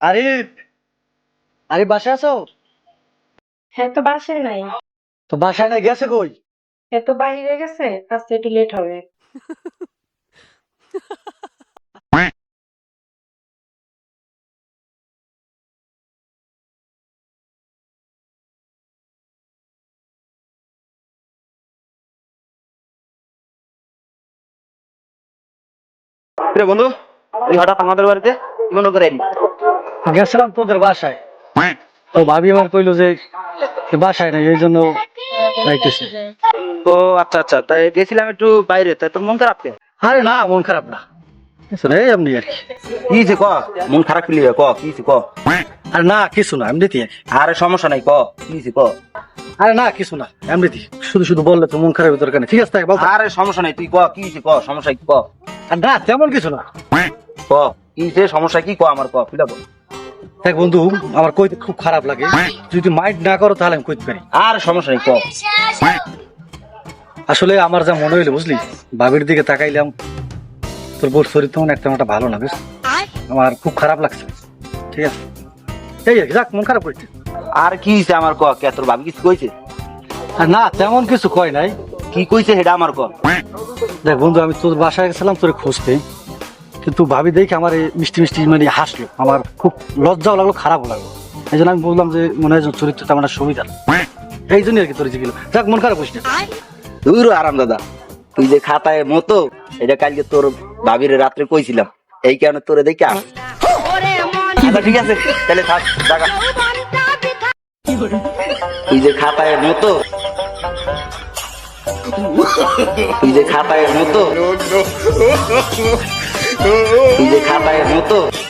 আরিফ আরিফ বাসায় আছো? হ্যাঁ তো বাসায় নাই। তো বাসায় না গেছে কই? হ্যাঁ তো বাইরে গেছে আসতে একটু লেট হবে। বন্ধু হঠাৎ আমাদের বাড়িতে মনে করে? গেছিলাম তোদের বাসায়। তো ভাবি আমার কইলো যে বাসায় নাই এই জন্য যাইতেছি। ও আচ্ছা আচ্ছা তাই গেছিলাম একটু বাইরে তাই তোর মন খারাপ কে আরে না মন খারাপ না। কিছু না এই এমনি আর কি। কি হয়েছে ক? মন খারাপ ফিলি ক কি ক? আরে না কিছু না এমনিতেই আরে সমস্যা নাই ক কি ক? আরে না কিছু না শুধু শুধু বললে তো মন খারাপের দরকার নেই ঠিক আছে বল আরে সমস্যা নাই তুই ক কি ক সমস্যা কি ক? আর না তেমন কিছু না। ক কি হয়েছে সমস্যা কি ক আমার ক ফিলা ক দেখ বন্ধু আমার কইতে খুব খারাপ লাগে। যদি মাইন্ড না করো তাহলে আমি কইতে পারি। আর সমস্যা নাই আসলে আমার যা মনে হইল বুঝলি? ভাবির দিকে তাকাইলাম। তোর বোর শরীর তেমন একটা একটা ভালো না আমার খুব খারাপ লাগছে। ঠিক আছে? এই আর কি, যাক মন খারাপ করছে আর কি আমার ক কে তোর ভাবি কিছু কইছে? আর না তেমন কিছু কয় নাই। কি কইছে সেটা আমার ক দেখ বন্ধু আমি তোর বাসায় গেছিলাম তোর খুঁজতে। কিন্তু ভাবি দেখে আমার এই মিষ্টি মিষ্টি মানে হাসলো। আমার খুব লজ্জাও লাগল, খারাপও লাগল। এই জন্য আমি বললাম যে, মনে হয় চরিত্রটা একটা সুবিধা এই জন্যই আর কি তোর জিজ্ঞেস যাক, মন খারাপ না। তুই আরাম দাদা। তুই যে খাতায় মতো, এটা কালকে তোর ভাবির রাত্রে কইছিলাম। এই কারণে তোরে দেখে আস আচ্ছা ঠিক আছে, তাহলে থাক টাকা তুই যে খাতায় মতো, তুই যে খাতায় মতো যে খাতায় মতো।